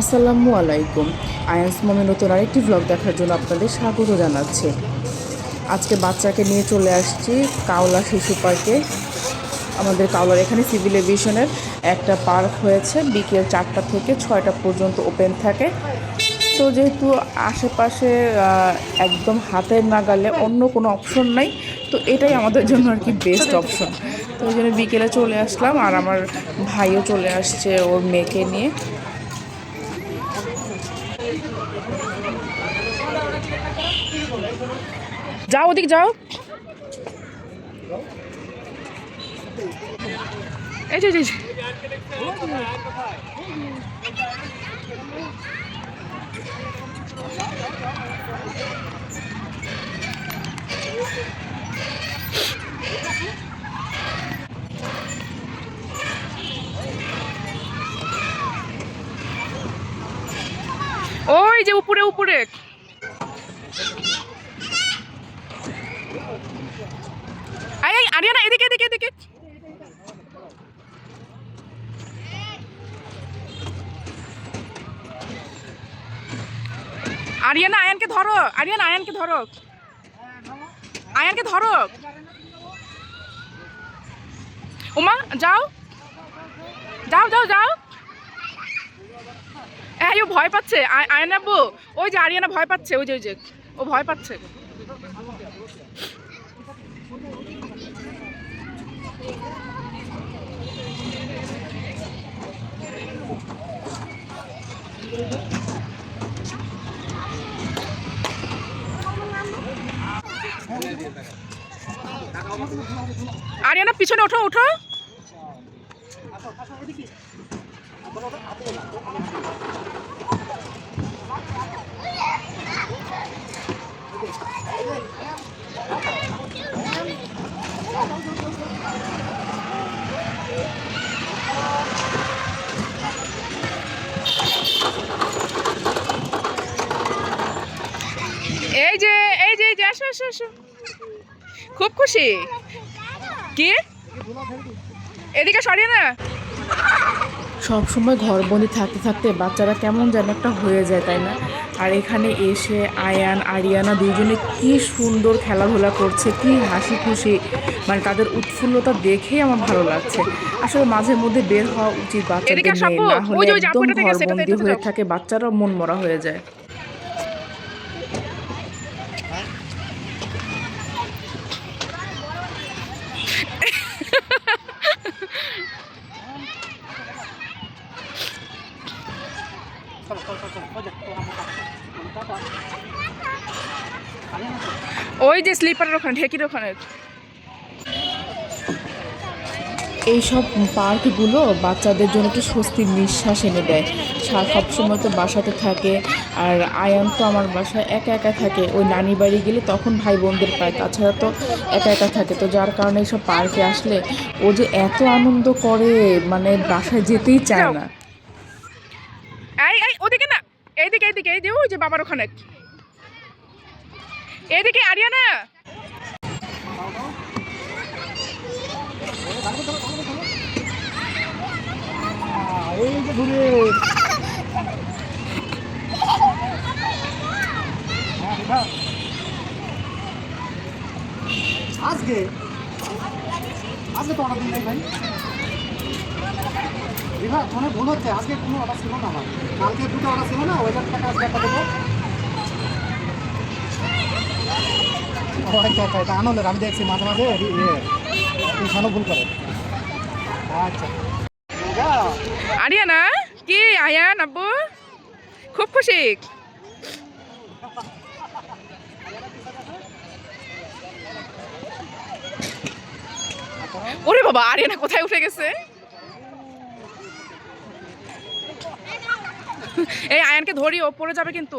আসসালামু আলাইকুম। আয়ান্স মমে নতুন আরেকটি ব্লগ দেখার জন্য আপনাদের স্বাগত জানাচ্ছি। আজকে বাচ্চাকে নিয়ে চলে আসছি কাওলা শিশু পার্কে। আমাদের কাওলার এখানে সিভিল এভিয়েশনের একটা পার্ক হয়েছে। বিকেল চারটা থেকে ছয়টা পর্যন্ত ওপেন থাকে। তো যেহেতু আশেপাশে একদম হাতের নাগালে অন্য কোনো অপশন নাই, তো এটাই আমাদের জন্য আর কি বেস্ট অপশন তো ওই জন্য বিকেলে চলে আসলাম আর আমার ভাইও চলে আসছে ওর মেয়েকে নিয়ে। যাও ওদিক যাও এই যে এই যে, ওই যে উপরে উপরে। আরিয়ানা, এদিকে এদিকে এদিকে। আরিয়ানা, আয়ানকে ধরো। আরিয়ানা, আয়ানকে ধরো। আয়ানকে ধরো। উমা, যাও। যাও যাও যাও। ভয় পাচ্ছে? আয়- আয়ান আব্বু ওই যে আরিয়ানা ভয় পাচ্ছে, ওই যে ওই যে, ও ভয় পাচ্ছে। আরিয়ানা, পিছনে ওঠো ওঠো। এই যে এই যে এই যে খুব খুশি। কি? এদিকে সরিয়ে না। সব সময় ঘরবন্দি থাকতে থাকতে বাচ্চারা কেমন যেন একটা হয়ে যায় তাই না? আর এখানে এসে আয়ান আরিয়ানা দুজনে কি সুন্দর খেলাধুলা করছে কি হাসি খুশি মানে তাদের উৎফুল্লতা দেখেই আমার ভালো লাগছে। আসলে মাঝে মধ্যে বের হওয়া উচিত বাচ্চাদের নিয়ে না হলে একদম ঘর বন্দি ঘরবন্দি হয়ে থাকে বাচ্চারাও মন মরা হয়ে যায়। ওই যে স্লিপারের ওখানে ঢেকির ওখানে। এইসব পার্কগুলো বাচ্চাদের জন্য একটু স্বস্তির নিঃশ্বাস এনে দেয়। সব সময় তো বাসাতে থাকে আর আয়ান তো আমার বাসায় একা একা থাকে। ওই নানি বাড়ি গেলে তখন ভাই বোনদের পায় তাছাড়া তো একা একা থাকে। তো যার কারণে এইসব পার্কে আসলে ও যে এত আনন্দ করে মানে বাসায় যেতেই চায় না। এই এই ওদিকে না এইদিকে এইদিকে এই যে ওই যে বাবার ওখানে। এদিকে আরিয়ানা। আজকে? আজকে তো অর্ডার দিন নাই ভাই। রিভা ফোনে ভুল হচ্ছে। আজকে কোনো অর্ডার ছিল না আমার। কালকে দুটো অর্ডার ছিল না ওই টাকা আজকে একটা দেবো। আচ্ছা আচ্ছা এটা আনন্দের আমি দেখছি মাঝে মাঝে ইয়ে ভুল করে। আচ্ছা। আরিয়ানা কি আয়ান আব্বু? খুব খুশি? ওরে বাবা আরিয়ানা কোথায় উঠে গেছে? এই আয়ানকে ধরি ও পড়ে যাবে কিন্তু।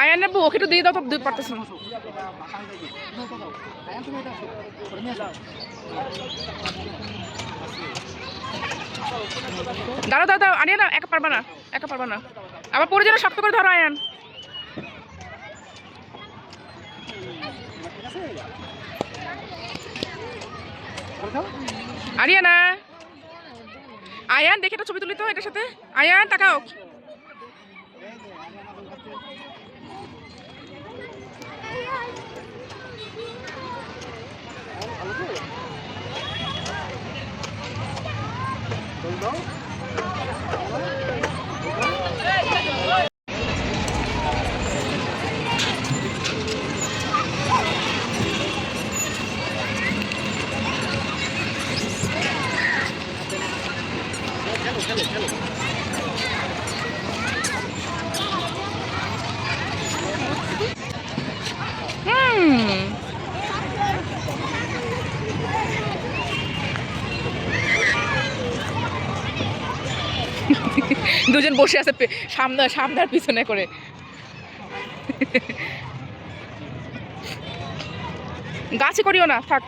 আয়ান নেব ওকে একটু দিয়ে দাও তো দুই পারতেছ না। দাঁড়াও দাঁড়াও আনিয়ে না একা পারবা না, একা পারবা না। আবার পরে যেন শক্ত করে ধরো আয়ান দাও আরিয়ানা আয়ান দেখে একটা ছবি তুলি তো এটার সাথে। আয়ান তাকাও। দুজন বসে আছে সামনে সামনে আর পিছনে করে। গাছে করিও না থাক।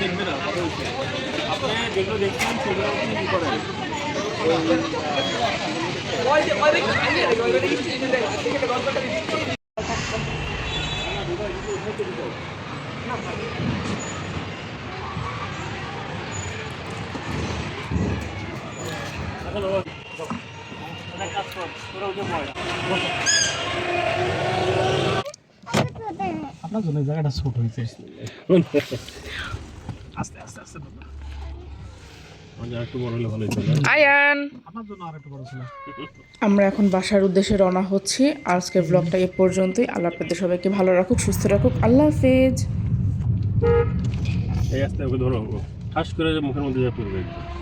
দেখবে না কথা হচ্ছে আপনি যেগুলো দেখছেন সেগুলো আপনি কি করেন কাজ আপনার জন্য জায়গাটা ছোট হয়েছে। আস্তে আস্তে আস্তে আমরা এখন বাসার উদ্দেশ্যে রওনা হচ্ছি। আজকের ব্লগটা এ পর্যন্তই। আল্লাহ আপনাদের সবাইকে ভালো রাখুক সুস্থ রাখুক। আল্লাহ হাফেজ। এই আস্তে ওকে ধরো ঠাস করে মুখের মধ্যে যা পড়বে। একদম